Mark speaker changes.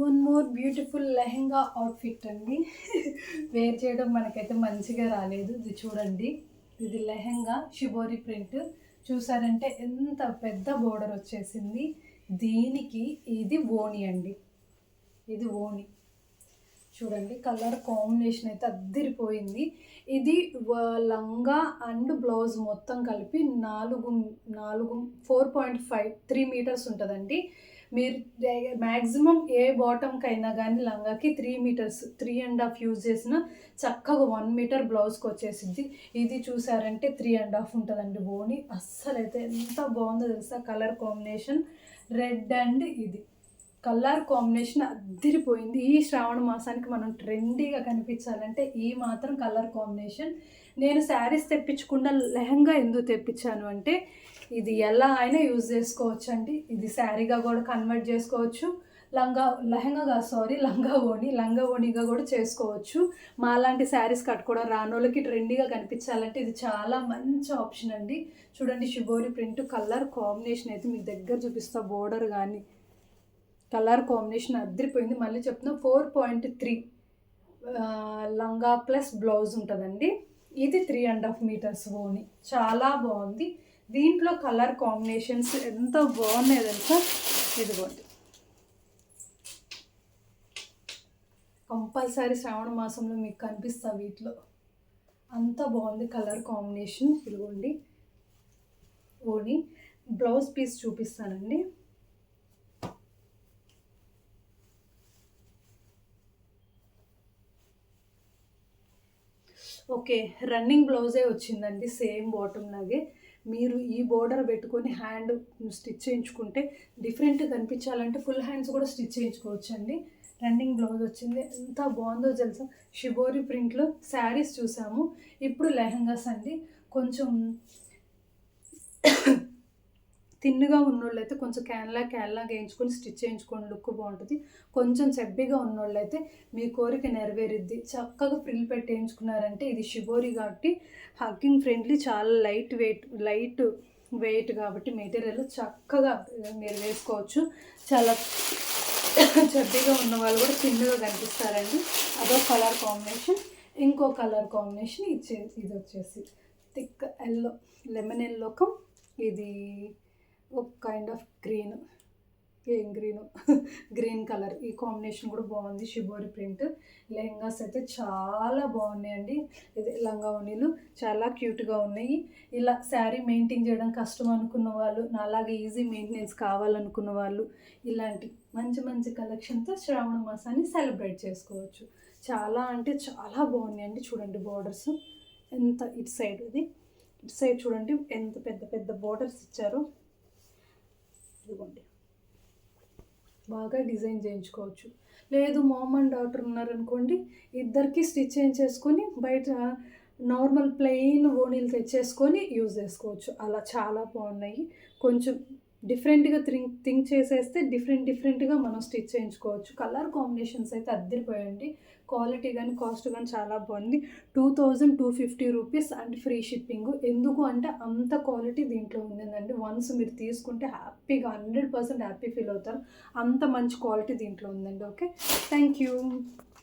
Speaker 1: One more beautiful lehenga outfit అండి. Wear చేయడం మనకైతే మంచిగా రాలేదు. ఇది చూడండి. ఇది లెహెంగా షిబోరి ప్రింట్. చూసారంటే ఎంత పెద్ద బోర్డర్ వచ్చేసింది. దీనికి ఇది ఓణి అండి. ఇది ఓణి. చూడండి కలర్ కాంబినేషన్ అయితే అద్దరిపోయింది. ఇది లంగా అండ్ బ్లౌజ్ మొత్తం కలిపి నాలుగు నాలుగు four point five three meters ఉంటుందండి. మీరు మ్యాక్సిమం ఏ బాటమ్కి అయినా కానీ లంగాకి three meters three and half use చేసిన చక్కగా వన్ మీటర్ బ్లౌజ్కి వచ్చేసింది ఇది చూసారంటే త్రీ అండ్ హాఫ్ ఉంటుందండి బోని అస్సలు అయితే ఎంత బాగుందో తెలుసా? కలర్ కాంబినేషన్ రెడ్ అండ్ ఇది. కలర్ కాంబినేషన్ అద్దరిపోయింది. ఈ శ్రావణ మాసానికి మనం ట్రెండీగా కనిపించాలంటే ఈ మాత్రం కలర్ కాంబినేషన్ నేను శారీస్ తెప్పించకుండా లెహంగా ఎందుకు తెప్పించాను అంటే ఇది ఎలా అయినా యూజ్ చేసుకోవచ్చు అండి ఇది శారీగా కూడా కన్వర్ట్ చేసుకోవచ్చు. లంగా లెహంగా సారీ లంగా ఓణి లంగా ఓణిగా కూడా చేసుకోవచ్చు. మాలాంటి శారీస్ కట్టుకోవడం రానోళ్ళకి ట్రెండీగా కనిపించాలంటే ఇది చాలా మంచి ఆప్షన్ అండి. చూడండి షిబోరి ప్రింట్ కలర్ కాంబినేషన్ అయితే మీకు దగ్గర చూపిస్తా బోర్డర్ కానీ కలర్ కాంబినేషన్ అద్దరిపోయింది. మళ్ళీ చెప్తున్నా ఫోర్ పాయింట్ త్రీ లంగా ప్లస్ బ్లౌజ్ ఉంటుందండి. ఇది త్రీ అండ్ హాఫ్ మీటర్స్ ఓని చాలా బాగుంది. దీంట్లో కలర్ కాంబినేషన్స్ ఎంత బాగున్నాయి తెలుసా? ఇదిగోండి. కంపల్సరీ శ్రావణ మాసంలో మీకు కనిపిస్తా వీటిలో. అంత బాగుంది కలర్ కాంబినేషన్. ఇదిగోండి. ఓని బ్లౌజ్ పీస్ చూపిస్తానండి. ఓకే రన్నింగ్ బ్లౌజే వచ్చిందండి సేమ్ బాటమ్ లాగే. మీరు ఈ బోర్డర్ పెట్టుకొని హ్యాండ్ స్టిచ్ చేయించుకుంటే డిఫరెంట్ కనిపించాలంటే ఫుల్ హ్యాండ్స్ కూడా స్టిచ్ చేయించుకోవచ్చు అండి రన్నింగ్ బ్లౌజ్ వచ్చింది. ఎంత బాగుందో తెలుసా? షిబోరి ప్రింట్లో శారీస్ చూసాము. ఇప్పుడు లెహంగాస్ అండి. కొంచెం తిన్నుగా ఉన్నోళ్ళు అయితే కొంచెం క్యాన్లా క్యాన్లా వేయించుకొని స్టిచ్ చేయించుకోండి లుక్ బాగుంటుంది. కొంచెం చెబ్బిగా ఉన్నోళ్ళు అయితే మీ కోరిక నెరవేరుద్ది. చక్కగా ఫ్రిల్ పెట్టి వేయించుకున్నారంటే ఇది షిబోరి కాబట్టి హగ్గింగ్ ఫ్రెండ్లీ చాలా లైట్ వెయిట్ లైట్ వెయిట్ కాబట్టి మెటీరియల్ చక్కగా మీరు వేసుకోవచ్చు. చాలా చెడ్డీగా ఉన్న వాళ్ళు కూడా చిన్నగా కనిపిస్తారండి. అదో కలర్ కాంబినేషన్ ఇంకో కలర్ కాంబినేషన్ ఇచ్చే ఇది వచ్చేసి థిక్ ఎల్లో లెమన్ ఎల్లోకం ఇది ఒక కైండ్ ఆఫ్ గ్రీన్ ఏం గ్రీన్ గ్రీన్ కలర్ ఈ కాంబినేషన్ కూడా బాగుంది. షిబోరి ప్రింట్ లెహంగాస్ అయితే చాలా బాగున్నాయండి. ఇది లంగా చాలా క్యూట్గా ఉన్నాయి. ఇలా శారీ మెయింటైన్ చేయడం కష్టం అనుకున్న వాళ్ళు నాలాగే ఈజీ మెయింటెనెన్స్ కావాలనుకున్న వాళ్ళు ఇలాంటి మంచి మంచి కలెక్షన్తో శ్రావణ మాసాన్ని సెలబ్రేట్ చేసుకోవచ్చు. చాలా అంటే చాలా బాగున్నాయండి. చూడండి బార్డర్స్ ఎంత ఇటు సైడ్ ఇది. ఇటు సైడ్ చూడండి. ఎంత పెద్ద పెద్ద బార్డర్స్ ఇచ్చారో. ఇదిగోండి బాగా డిజైన్ చేయించుకోవచ్చు. లేదు మామ్ అండ్ డాటర్ ఉన్నారనుకోండి ఇద్దరికి స్టిచ్ చేయించేసుకొని బయట నార్మల్ ప్లెయిన్ ఓనీలు తెచ్చేసుకొని యూజ్ చేసుకోవచ్చు. అలా చాలా బాగున్నాయి. కొంచెం డిఫరెంట్గా థింక్ థింక్ చేసేస్తే డిఫరెంట్ డిఫరెంట్గా మనం స్టిచ్ చేయించుకోవచ్చు. కలర్ కాంబినేషన్స్ అయితే అద్దరిపోయండి. క్వాలిటీ కానీ కాస్ట్ కానీ చాలా బాగుంది. Two thousand two fifty rupees and free shipping. ఎందుకు అంటే అంత క్వాలిటీ దీంట్లో ఉందండి. వన్స్ మీరు తీసుకుంటే హ్యాపీగా హండ్రెడ్ పర్సెంట్ హ్యాపీ ఫీల్ అవుతారు. అంత మంచి క్వాలిటీ దీంట్లో ఉందండి. ఓకే? Thank you.